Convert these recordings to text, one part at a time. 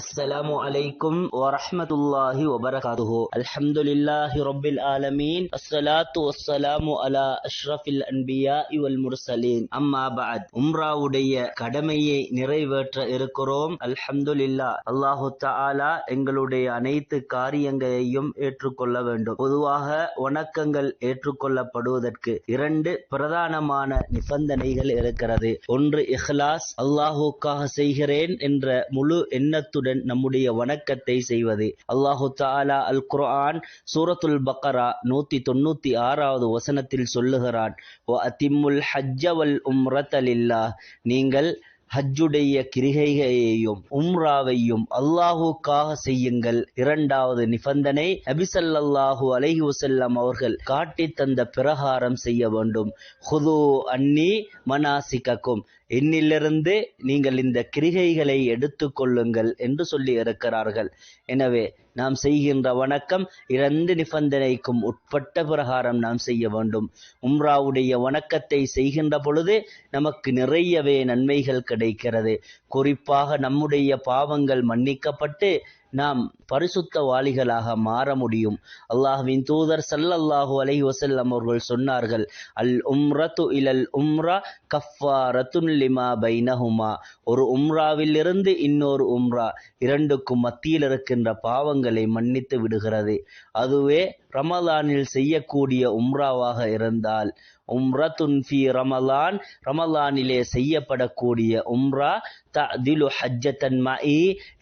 السلام عليكم ورحمة الله وبركاته الحمد لله رب العالمين الصلاة والسلام على أشرف الأنبياء والمرسلين أما بعد உம்ராவுடைய கடமையை நிறைவேற்ற இருக்கிறோம் அல்ஹம்துலில்லா அல்லாஹு தஆலா எங்களுடைய அனைத்து காரியங்களையும் ஏற்றுக்கொள்ள வேண்டும் பொதுவாக வணக்கங்கள் ஏற்றுக்கொள்ளப்படுவதற்கு இரண்டு பிரதானமான நிபந்தனைகள் இருக்கிறது ஒன்று இஹ்லாஸ் அல்லாஹுக்காக செய்கிறேன் என்ற முழு எண்ணத்துடன் நம்முடைய வணக்கத்தை செய்வது. அல்லாஹு தாலா அல் குர்ஆன் சூரத்துல் பக்கரா நூத்தி தொண்ணூத்தி ஆறாவது வசனத்தில் சொல்லுகிறான் அத்திமுல் ஹஜ்ஜவல் உம்ரத்தலில்லா நீங்கள் ஹஜ்ஜுடைய கிரிகையையும் உம்ராவையும் அல்லாஹுக்காக செய்யுங்கள். இரண்டாவது நிபந்தனை நபிசல்லாஹு அலஹி வசல்லம் அவர்கள் காட்டி தந்த பிரகாரம் செய்ய வேண்டும். ஹுது அன்னி மனாசிக்கக்கும் என்னிலிருந்து நீங்கள் இந்த கிரிகைகளை எடுத்துக்கொள்ளுங்கள் என்று சொல்லி இருக்கிறார்கள். எனவே நாம் செய்கின்ற வணக்கம் இரண்டு நிபந்தனைக்கும் உட்பட்ட பிரகாரம் நாம் செய்ய வேண்டும். உம்ராவுடைய வணக்கத்தை செய்கின்ற பொழுது நமக்கு நிறையவே நன்மைகள் கிடைக்கிறது. குறிப்பாக நம்முடைய பாவங்கள் மன்னிக்கப்பட்டு நாம் பரிசுத்தவாளிகளாக மாற முடியும். அல்லாஹ்வின் தூதர் சல்லல்லாஹு அலஹி வசல்லம் அவர்கள் சொன்னார்கள் அல் உம்ரத்து இலல் உம்ரா கஃபா லிமா பைனஹுமா. ஒரு உம்ராவில் இருந்து இன்னொரு உம்ரா இரண்டுக்கும் மத்தியில் இருக்கின்ற பாவங்களை மன்னித்து விடுகிறது. அதுவே ரமலானில் செய்யக்கூடிய உம்ராவாக இருந்தால் உம்ரத்துன் ஃபி ரமலான் ரமலானிலே செய்யப்படக்கூடிய உம்ரா ததிலு ஹஜ்ஜத்தன் மஇ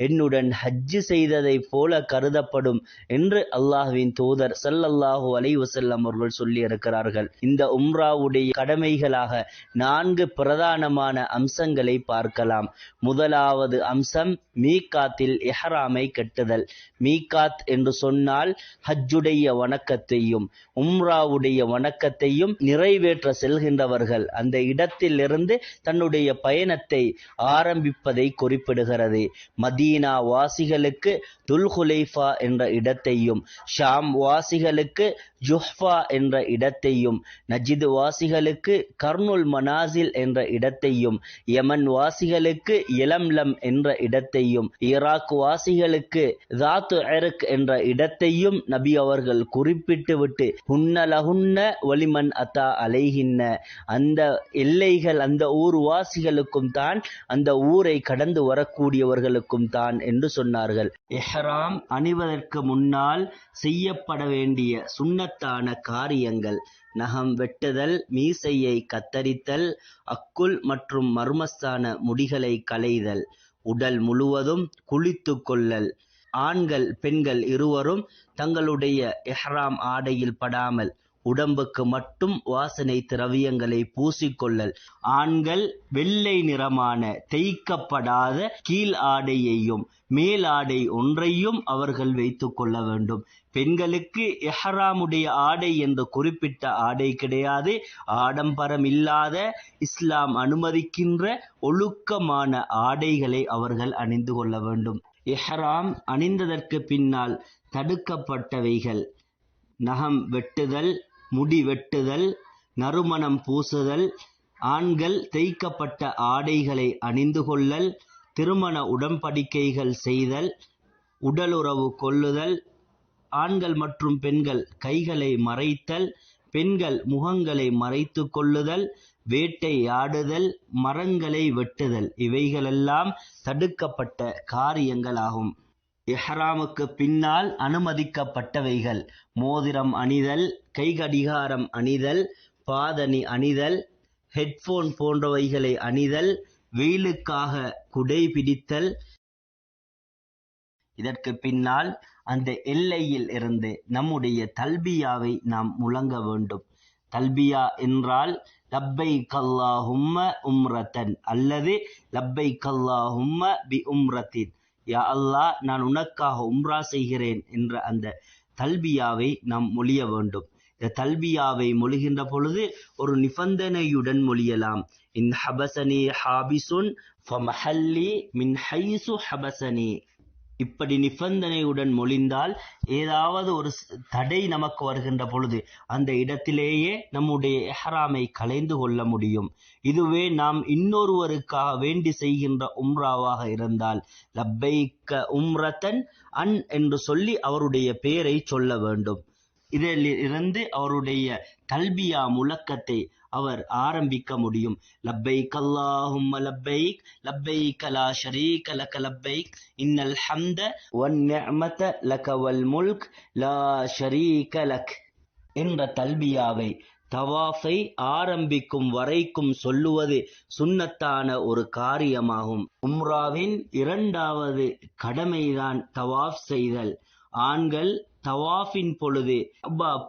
என்னுடன் ஹஜ்ஜு செய்ததை போல கருதப்படும் என்று அல்லாஹ்வின் தூதர் சல்லல்லாஹூ அலை வசல்லம் அவர்கள் சொல்லி இருக்கிறார்கள் இந்த உம்ராவுடைய கடமைகளாக நான்கு பிரதானமான அம்சங்களை பார்க்கலாம். முதலாவது அம்சம் மீகாத்தில் எஹராமை கட்டுதல். மீகாத் என்று சொன்னால் ஹஜ்ஜுடைய வணக்கத்தையும் உம்ராவுடைய வணக்கத்தையும் நிறைவேற்ற செல்கின்றவர்கள். அந்த இடத்திலிருந்து தன்னுடைய பயணத்தை ஆரம்பிப்பதை குறிப்பிடுகிறது. மதீனா வாசிகளுக்கு துல்குலைஃபா என்ற இடத்தையும் ஷாம் வாசிகளுக்கு ஜுஹ்ஃபா என்ற இடத்தையும் நஜிது வாசிகளுக்கு கர்னுல் மனாசில் என்ற இடத்தையும் யமன் வாசிகளுக்கு இளம்லம் என்ற இடத்தையும் ஈராக் வாசிகளுக்கு தாத்து எருக் என்ற இடத்தையும் நபி அவர்கள் குறிப்பிட்டு விட்டு ஹுன்னலஹுன்ன வலிமன் அத்தா அலைகின்ன அந்த எல்லைகள் அந்த ஊர் வாசிகளுக்கும் தான் அந்த ஊரை கடந்து வரக்கூடியவர்களுக்கும் தான் என்று சொன்னார்கள். எஹ்ராம் அணிவதற்கு முன்னால் செய்யப்பட வேண்டிய சுண்ணத்தான காரியங்கள். நகம் வெட்டுதல் மீசையை கத்தரித்தல் அக்குள் மற்றும் மர்மஸ்தான முடிகளை களைதல். உடல் முழுவதும் குளித்து கொள்ளல். ஆண்கள் பெண்கள் இருவரும் தங்களுடைய எஹ்ராம் ஆடையில் படாமல் உடம்புக்கு மட்டும் வாசனை திரவியங்களை பூசிக்கொள்ளல். ஆண்கள் வெள்ளை நிறமான தேய்க்கப்படாத கீழ் ஆடையையும் மேல் ஆடை ஒன்றையும் அவர்கள் வைத்துக் கொள்ள வேண்டும். பெண்களுக்கு எஹராமுடைய ஆடை என்று குறிப்பிட்ட ஆடை கிடையாது. ஆடம்பரம் இல்லாத இஸ்லாம் அனுமதிக்கின்ற ஒழுக்கமான ஆடைகளை அவர்கள் அணிந்து கொள்ள வேண்டும். எஹராம் அணிந்ததற்கு பின்னால் தடுக்கப்பட்டவைகள். நகம் வெட்டுதல் முடி வெட்டுதல் நறுமணம் பூசுதல் ஆண்கள் தேய்க்கப்பட்ட ஆடைகளை அணிந்து கொள்ளல் திருமண உடன்படிக்கைகள் செய்தல் உடலுறவு கொள்ளுதல் ஆண்கள் மற்றும் பெண்கள் கைகளை மறைத்தல் பெண்கள் முகங்களை மறைத்து கொள்ளுதல் வேட்டையாடுதல் மரங்களை வெட்டுதல் இவைகளெல்லாம் தடுக்கப்பட்ட காரியங்களாகும். இஹ்ராமுக்கு பின்னால் அனுமதிக்கப்பட்டவைகள். மோதிரம் அணிதல் கைகடிகாரம் அணிதல் பாதணி அணிதல் ஹெட்போன் போன்றவைகளை அணிதல் வெயிலுக்காக குடை பிடித்தல். இதற்கு பின்னால் அந்த எல்லையில் இருந்து நம்முடைய தல்பியாவை நாம் முழங்க வேண்டும். தல்பியா என்றால் லப்பை கல்லாஹும்ம உம்ரத்தன் அல்லது லப்பை கல்லாஹும்ம பி உம்ரத்தின் யா அல்லாஹ் நான் உனக்காக உம்ரா செய்கிறேன் என்ற அந்த தல்பியாவை நாம் மொழிய வேண்டும். இந்த தல்பியாவை மொழிகின்ற பொழுது ஒரு நிபந்தனையுடன் மொழியலாம். இன் ஹபசனி ஹாபிசுன் ஃபமஹல்லி மின் ஹைசு ஹபசனி இப்படி நிபந்தனையுடன் மொழிந்தால் ஏதாவது ஒரு தடை நமக்கு வருகின்ற பொழுது அந்த இடத்திலேயே நம்முடைய எஹராமை கலைந்து கொள்ள முடியும். இதுவே நாம் இன்னொருவருக்காக வேண்டி செய்கின்ற உம்ராவாக இருந்தால் லப்பைக்க உம்ரத்தன் அன் என்று சொல்லி அவருடைய பெயரை சொல்ல வேண்டும். இதில் இருந்து அவருடைய தல்பியா முழக்கத்தை அவர் ஆரம்பிக்க முடியும். லப்பைக் அல்லாஹும்ம லப்பைக் லப்பைக் லா ஷரீக லக லப்பைக் இன்னல் ஹம்த ஒன் நிஅமத லக வல் முல்க் லா ஷரீக லக் என்ற தல்பியாவை தவாஃபை ஆரம்பிக்கும் வரைக்கும் சொல்லுவது சுண்ணத்தான ஒரு காரியமாகும். உம்ராவின் இரண்டாவது கடமைதான் தவாஃப் செய்தல். ஆண்கள் தவாஃபின் பொழுது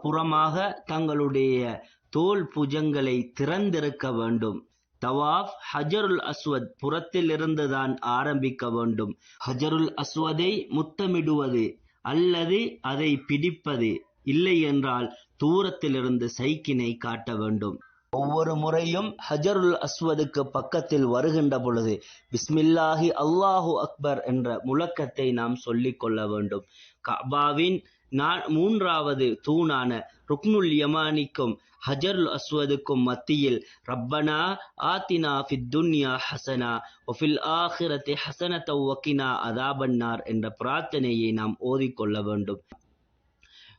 புறமாக தங்களுடைய தோல் புஜங்களை திறந்திருக்க வேண்டும். தவாஃப் ஹஜருல் அஸ்வத் புறத்திலிருந்து தான் ஆரம்பிக்க வேண்டும். ஹஜருல் அஸ்வதை முத்தமிடுவது அல்லது அதை பிடிப்பது இல்லை என்றால் தூரத்திலிருந்து சைக்கினை காட்ட வேண்டும். ஒவ்வொரு முறையும் ஹஜருல் அஸ்வதுக்கு பக்கத்தில் வருகின்ற பொழுது பிஸ்மில்லாஹி அல்லாஹு அக்பர் என்ற முழக்கத்தை நாம் சொல்லிக் கொள்ள வேண்டும். கபாவின் மூன்றாவது தூணான ருக்னுல் யமானிக்கும் ஹஜருல் அஸ்வதுக்கும் மத்தியில் ரப்பனா ஆத்தினா ஃபித் துன்யா ஹசனா ஒஃபில் ஆஹிரத்தி ஹசனத வக்கினா அதாபன்னார் என்ற பிரார்த்தனையை நாம் ஓதிக்கொள்ள வேண்டும்.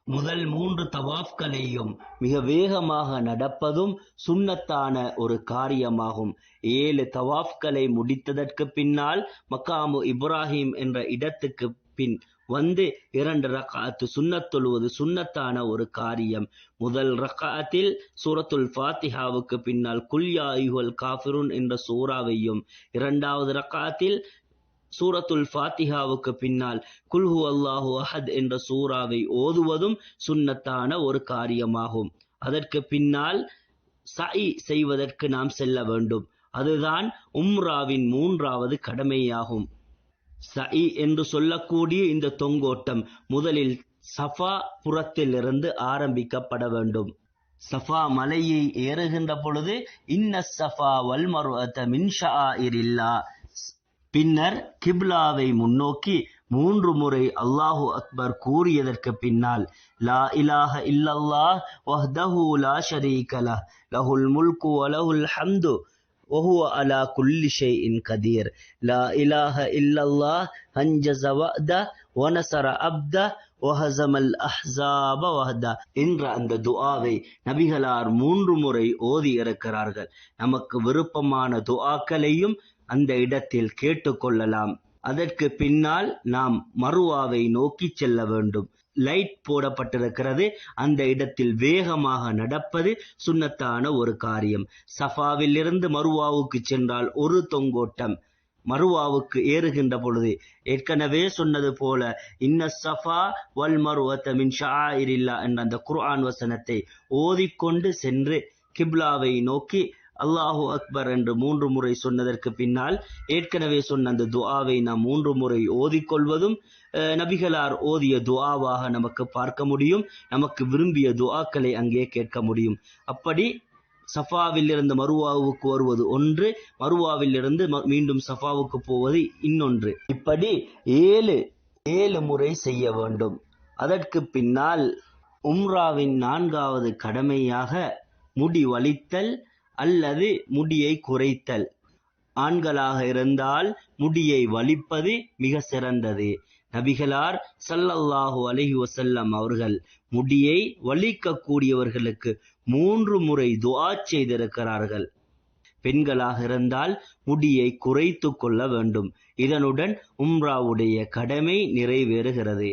முதல் மூன்று தவாஃப்களையும் மிக வேகமாக நடப்பதும் சுண்ணத்தான ஒரு காரியமாகும். ஏழு தவாஃப்களை முடித்ததற்கு பின்னால் மக்காமு இப்ராஹிம் என்ற இடத்துக்கு பின் வந்து இரண்டு ரக்காத்து சுண்ணத் தொழுவது சுண்ணத்தான ஒரு காரியம். முதல் ரக்காத்தில் சூரத்துல் ஃபாத்திஹாவுக்கு பின்னால் குல்யா ஐஹுல் காஃபிருன் என்ற சூறாவையும் இரண்டாவது ரக்காத்தில் சூரத்துல் ஃபாத்திஹாவுக்கு பின்னால் குல்ஹு அல்லாஹு அஹத் என்ற சூறாவை ஓதுவதும் சுன்னத்தான ஒரு காரியமாகும். அதற்கு பின்னால் சை செய்வதற்கு நாம் செல்ல வேண்டும். அதுதான் உம்ராவின் மூன்றாவது கடமையாகும். சை என்று சொல்லக்கூடிய இந்த தொங்கோட்டம் முதலில் சஃபா புறத்திலிருந்து ஆரம்பிக்கப்பட வேண்டும். சஃபா மலையை ஏறுகின்ற பொழுது இன்ன சஃபா வல்மருஅத மின்ஷா இரில்லா பின்னர் கிப்லாவை முன்னோக்கி மூன்று முறை அல்லாஹு அக்பர் கூறியதற்கு பின்னால் லா இலாஹ இல்லல்லாஹ் வஹ்தஹு லா ஷரீக லஹ் லஹுல் முல்கு வ லஹுல் ஹம்து وهو على كل شيء قدير لا إله إلا الله أنجز وعده ونصر عبده وهزم الأحزاب وحده என்ற அந்த துஆவை நபிகளார் மூன்று முறை ஓதி இருக்கிறார்கள் நமக்கு விருப்பமான துஆக்களையும் அந்த இடத்தில் கேட்டுக்கொள்ளலாம். அதற்கு பின்னால் நாம் மருவாவை நோக்கி செல்ல வேண்டும். லைட் போடப்பட்டிருக்கிறது. அந்த இடத்தில் வேகமாக நடப்பது சுன்னத்தான ஒரு காரியம். சஃபாவில் இருந்து மருவாவுக்கு சென்றால் ஒரு தொங்கோட்டம். மருவாவுக்கு ஏறுகின்ற பொழுது ஏற்கனவே சொன்னது போல இன்ன சஃபா வல் மருவத்த மின் என்ற அந்த குர்ஆன் வசனத்தை ஓதிக்கொண்டு சென்று கிப்லாவை நோக்கி அல்லாஹு அக்பர் என்று மூன்று முறை சொன்னதற்கு பின்னால் ஏற்கனவே சொன்ன அந்த துஆவை நாம் மூன்று முறை ஓதிக்கொள்வதும் அஹ், நபிகளார் ஓதிய துஆவாக நமக்கு பார்க்க முடியும் நமக்கு விரும்பிய துஆக்களை அங்கே கேட்க முடியும். அப்படி சஃபாவில் இருந்து மருவாவுக்கு வருவது ஒன்று மருவாவில் இருந்து ம- மீண்டும் சஃபாவுக்கு போவது இன்னொன்று. இப்படி ஏழு ஏழு முறை செய்ய வேண்டும். அதற்கு பின்னால் உம்ராவின் நான்காவது கடமையாக முடி வலித்தல் அல்லது முடியை குறைத்தல். ஆண்களாக இருந்தால் முடியை வலிப்பது மிக சிறந்தது. நபிகளார் சல்லல்லாஹு அலஹி வசல்லம் அவர்கள் முடியை வலிக்கக்கூடியவர்களுக்கு மூன்று முறை துவா செய்திருக்கிறார்கள். பெண்களாக இருந்தால் முடியை குறைத்து கொள்ள வேண்டும். இதனுடன் உம்ராவுடைய கடமை நிறைவேறுகிறது.